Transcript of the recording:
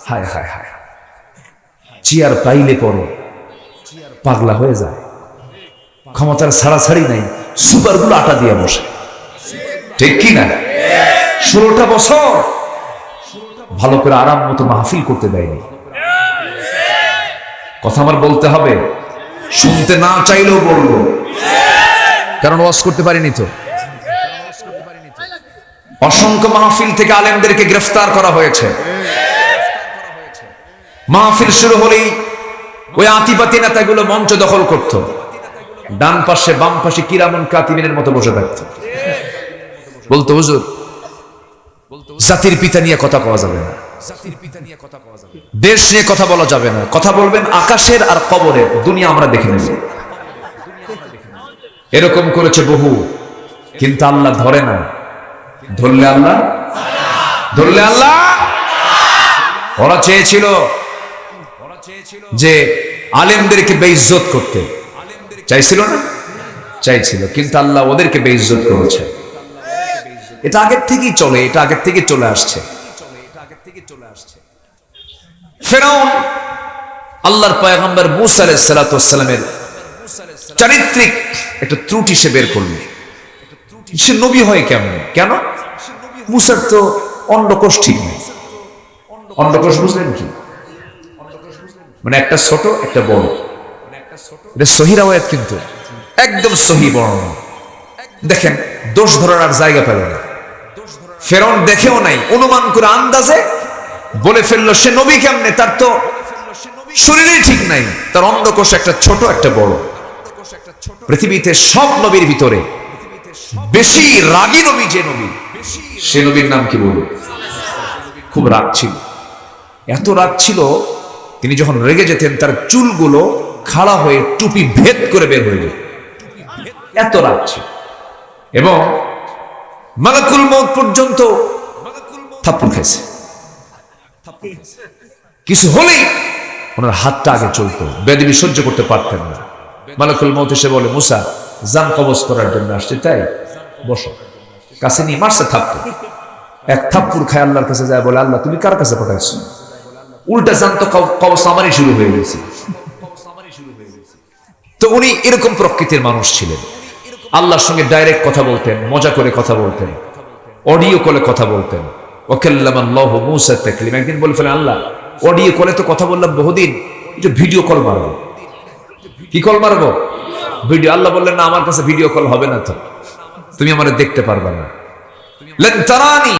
হায় হায় হায়। Chair পাইলে পরে পাগলা হয়ে যায়। ক্ষমতার ছাড়াছাড়ি নাই। সুপারগুলো আটা দিয়ে বসে। ঠিক কি না? ষোলোটা বছর ভালো করে আরাম মতো মাহফিল করতে দেয়নি। কথা আমার বলতে হবে। শুনতে না চাইলেও বলব। কারণ ওয়াজ করতে পারিনি তো। অসংখ্য মাহফিল থেকে আলেমদেরকে গ্রেফতার করা হয়েছে। মাহফিল শুরু হলেই ওই আতিপাতি নেতাগুলো মঞ্চ দখল করত। ডান পাশে, বাম পাশে কিরামন কাতিমিনের মতো বসে থাকত। বলতো, হুজুর জাতির পিতা নিয়ে কথা পাওয়া যাবে না। দেশ নিয়ে কথা বলা যাবে না। কথা বলবেন আকাশের আর কবরের। দুনিয়া আমরা দেখে নেব। এরকম করেছে বহু। কিন্তু আল্লাহ ধরে না। ধরলে আল্লাহ? ধরলে আল্লাহ? ওরা চেয়েছিল যে আলেমদেরকে বেইজ্জত করতে। চাইছিল না? চাইছিল কিন্তু আল্লাহ ওদেরকে বেইজ্জত করেছে। এটা আগের থেকেই চলে এটা আগের থেকে চলে আসছে। ফেরাউন আল্লাহর পয়গম্বর মুসা আলাইহিস সালামের চারিত্রিক একটা ত্রুটি সে বের করল। সে নবী হয় কেমন? কেন? মুসার তো অন্ডকোষ ঠিক নেই। অন্ডকোষ বুঝলেন কি? মানে একটা ছোট, একটা বড়। এটা সহি রাওয়ায়াত কিন্তু। একদম সহি বর্ণনা দেখেন, দোষ ধরার আর জায়গা পেল না। ফেরন দেখেও নাই, অনুমান করে আন্দাজে বলে ফেলল, সে নবী কেমনে? তার তো শরীরে ঠিক নাই। তার অন্ডকোষ একটা ছোট, একটা বড়। পৃথিবীতে সব নবীর ভিতরে বেশি রাগী নবী যে নবী, সে নবীর নাম কি বলব? খুব রাগ ছিল। এত রাগ ছিল তিনি যখন রেগে যেতেন, তার চুলগুলো খাড়া হয়ে টুপি ভেদ করে বের হয়ে যেত। এত রাগ ছিল। এবং মালাকুল মত পর্যন্ত থাপ্পড় খাইছে কিছু হলেই ওনার হাতটা আগে চলতো। বেদিবি সহ্য করতে পারতেন না। মালাকুল মত এসে বলে, মুসা, জান কবজ করার জন্য আসছে, তাই বসো। কাছে নিয়ে মারছে থাপ্পড়। এক থাপ্পড় খায় আল্লাহর কাছে যায়, বলে, আল্লাহ, তুমি কার কাছে পাঠাইছো? উল্টা জান তো কবজ শুরু হয়ে গেছে। তো উনি এরকম প্রকৃতির মানুষ ছিলেন। আল্লাহর সঙ্গে ডাইরেক্ট কথা বলতেন, মজা করে কথা বলতেন অডিও কলে কথা বলতেন। একদিন বলে ফেলেন, আল্লাহ অডিও কলে তো কথা বললাম বহুদিন ভিডিও কল মারবো। কি কল মারবো? ভিডিও আল্লাহ বললেন, না, আমার কাছে ভিডিও কল হবে না তো। তুমি আমার দেখতে পারবে না। লেন